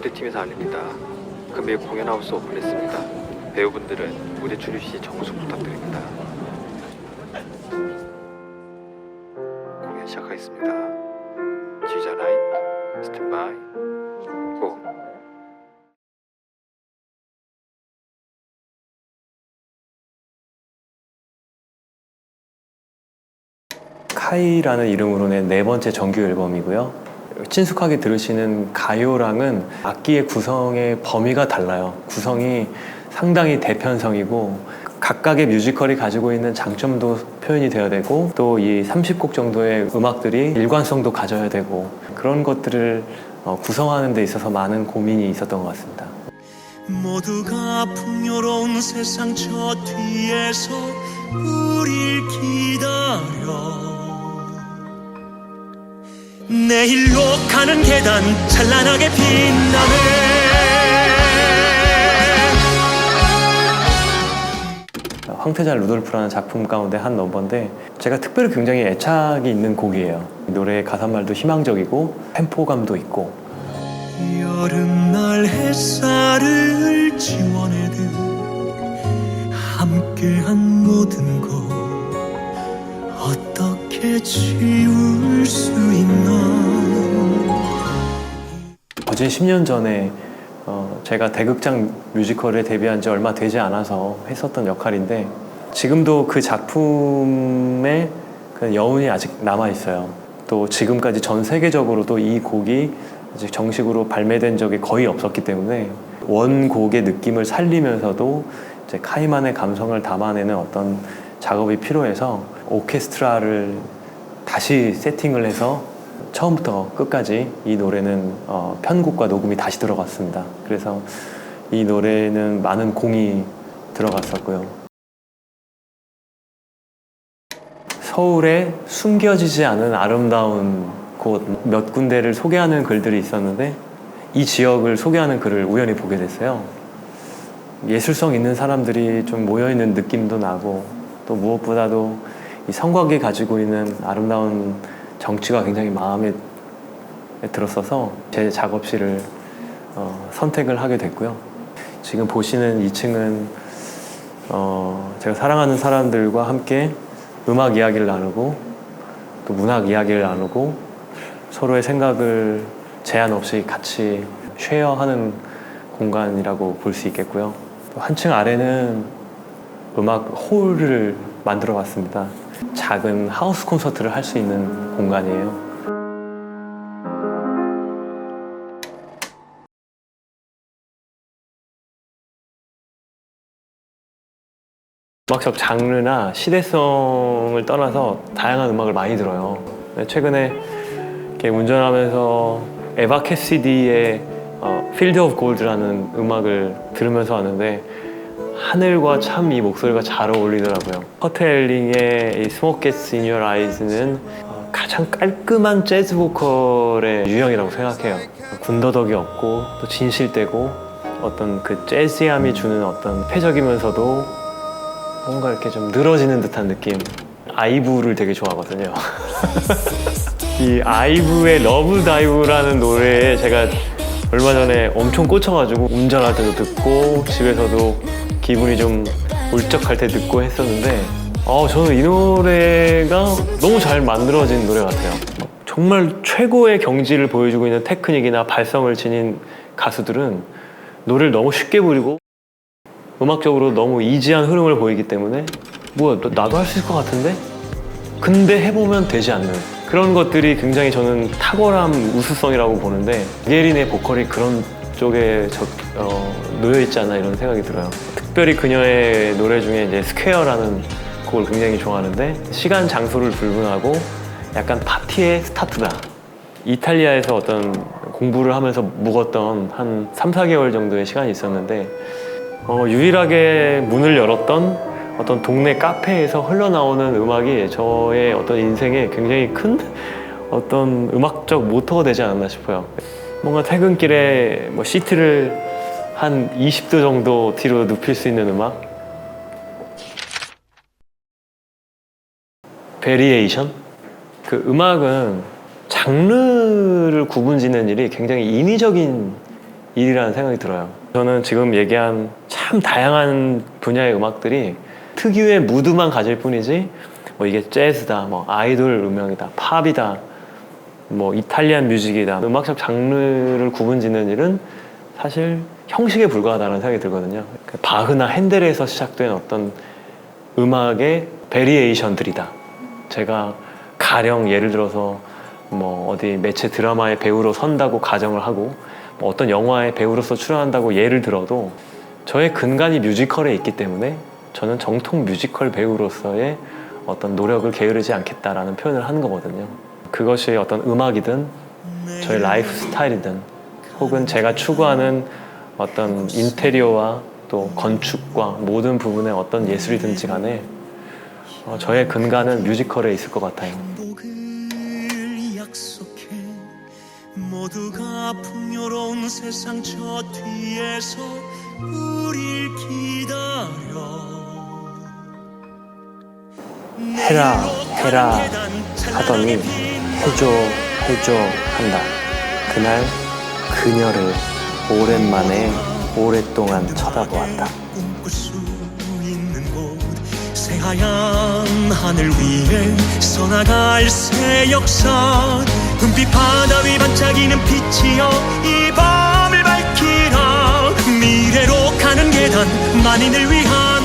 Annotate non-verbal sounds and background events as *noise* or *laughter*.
무대팀에서 알립니다. 금일 공연하우스 오픈했습니다. 배우분들은 무대 출입 시 정수 부탁드립니다. 공연 시작하겠습니다. 지휘자 라인, 스탠바이, 고! 카이라는 이름으로 낸네 번째 정규 앨범이고요. 친숙하게 들으시는 가요랑은 악기의 구성의 범위가 달라요. 구성이 상당히 대편성이고 각각의 뮤지컬이 가지고 있는 장점도 표현이 되어야 되고 또 이 30곡 정도의 음악들이 일관성도 가져야 되고 그런 것들을 어, 구성하는 데 있어서 많은 고민이 있었던 것 같습니다. 모두가 풍요로운 세상 저 뒤에서 우릴 기다려 내일로 가는 계단 찬란하게 빛나네. 황태자 루돌프라는 작품 가운데 한 넘버인데 제가 특별히 굉장히 애착이 있는 곡이에요. 노래의 가사말도 희망적이고 템포감도 있고. 여름날 햇살을 지워내듯 함께한 모든 것 어떻게 지울 수 있나 어제 10년 전에 어, 제가 대극장 뮤지컬에 데뷔한 지 얼마 되지 않아서 했었던 역할인데 지금도 그 작품의 그 여운이 아직 남아 있어요. 또 지금까지 전 세계적으로도 이 곡이 아직 정식으로 발매된 적이 거의 없었기 때문에 원곡의 느낌을 살리면서도 이제 카이만의 감성을 담아내는 어떤 작업이 필요해서 오케스트라를 다시 세팅을 해서 처음부터 끝까지 이 노래는 어, 편곡과 녹음이 다시 들어갔습니다. 그래서 이 노래는 많은 공이 들어갔었고요. 서울에 숨겨지지 않은 아름다운 곳 몇 군데를 소개하는 글들이 있었는데 이 지역을 소개하는 글을 우연히 보게 됐어요. 예술성 있는 사람들이 좀 모여있는 느낌도 나고 또 무엇보다도 이 성곽이 가지고 있는 아름다운 정치가 굉장히 마음에 들었어서 제 작업실을 어, 선택을 하게 됐고요. 지금 보시는 2층은 어, 제가 사랑하는 사람들과 함께 음악 이야기를 나누고 또 문학 이야기를 나누고 서로의 생각을 제한 없이 같이 쉐어하는 공간이라고 볼 수 있겠고요. 또 한층 아래는 음악 홀을 만들어 봤습니다. 작은 하우스 콘서트를 할 수 있는 공간이에요. 음악적 장르나 시대성을 떠나서 다양한 음악을 많이 들어요. 네, 최근에 운전하면서 에바 캐시디의 어, Field of Gold라는 음악을 들으면서 왔는데 하늘과 참 이 목소리가 잘 어울리더라고요. 커트 엘링의 이 Smoke Gets in Your Eyes는 어, 가장 깔끔한 재즈 보컬의 유형이라고 생각해요. 군더더기 없고 또 진실되고 어떤 그 재즈함이 주는 어떤 폐적이면서도 뭔가 이렇게 좀 늘어지는 듯한 느낌. 아이브를 되게 좋아하거든요. *laughs* 이 아이브의 러브 다이브라는 노래에 제가 얼마 전에 엄청 꽂혀가지고 운전할 때도 듣고 집에서도 기분이 좀 울적할 때 듣고 했었는데 어, 저는 이 노래가 너무 잘 만들어진 노래 같아요. 정말 최고의 경지를 보여주고 있는 테크닉이나 발성을 지닌 가수들은 노래를 너무 쉽게 부르고 음악적으로 너무 이지한 흐름을 보이기 때문에 뭐야 너- 나도 할 수 있을 것 같은데? 근데 해보면 되지 않는 그런 것들이 굉장히 저는 탁월한 우수성이라고 보는데 예린의 보컬이 그런 쪽에 저, 어, 놓여 있지 않나 이런 생각이 들어요. 특별히 그녀의 노래 중에 이제 스퀘어라는 곡을 굉장히 좋아하는데 시간 장소를 불문하고 약간 파티의 스타트다. 이탈리아에서 어떤 공부를 하면서 묵었던 한 3, 4개월 정도의 시간이 있었는데 어, 유일하게 문을 열었던 어떤 동네 카페에서 흘러나오는 음악이 저의 어떤 인생에 굉장히 큰 어떤 음악적 모터가 되지 않았나 싶어요. 뭔가 퇴근길에 뭐 시트를 한 20도 정도 뒤로 눕힐 수 있는 음악? 베리에이션? 그 음악은 장르를 구분 짓는 일이 굉장히 인위적인 일이라는 생각이 들어요. 저는 지금 얘기한 참 다양한 분야의 음악들이 특유의 무드만 가질 뿐이지 뭐 이게 재즈다, 뭐 아이돌 음악이다, 팝이다, 뭐 이탈리안 뮤직이다 음악적 장르를 구분짓는 일은 사실 형식에 불과하다는 생각이 들거든요. 그 바흐나 핸델에서 시작된 어떤 음악의 베리에이션들이다. 제가 가령 예를 들어서 뭐 어디 매체 드라마의 배우로 선다고 가정을 하고 뭐 어떤 영화의 배우로서 출연한다고 예를 들어도 저의 근간이 뮤지컬에 있기 때문에 저는 정통 뮤지컬 배우로서의 어떤 노력을 게으르지 않겠다라는 표현을 하는 거거든요. 그것이 어떤 음악이든 저의 라이프 스타일이든 혹은 제가 추구하는 어떤 인테리어와 또 건축과 모든 부분의 어떤 예술이든지 간에 어, 저의 근간은 뮤지컬에 있을 것 같아요. 모두가 풍요로운 세상 저 뒤에서 우릴 기다려 해라, 해라 하더니 해줘, 해줘 한다. 그날 그녀를 오랜만에 오랫동안 쳐다보았다. 새하얀 하늘 위에 써나갈 새 역사 은빛 바다 위 반짝이는 빛이여 이 밤을 밝히라 미래로 가는 계단 만인을 위한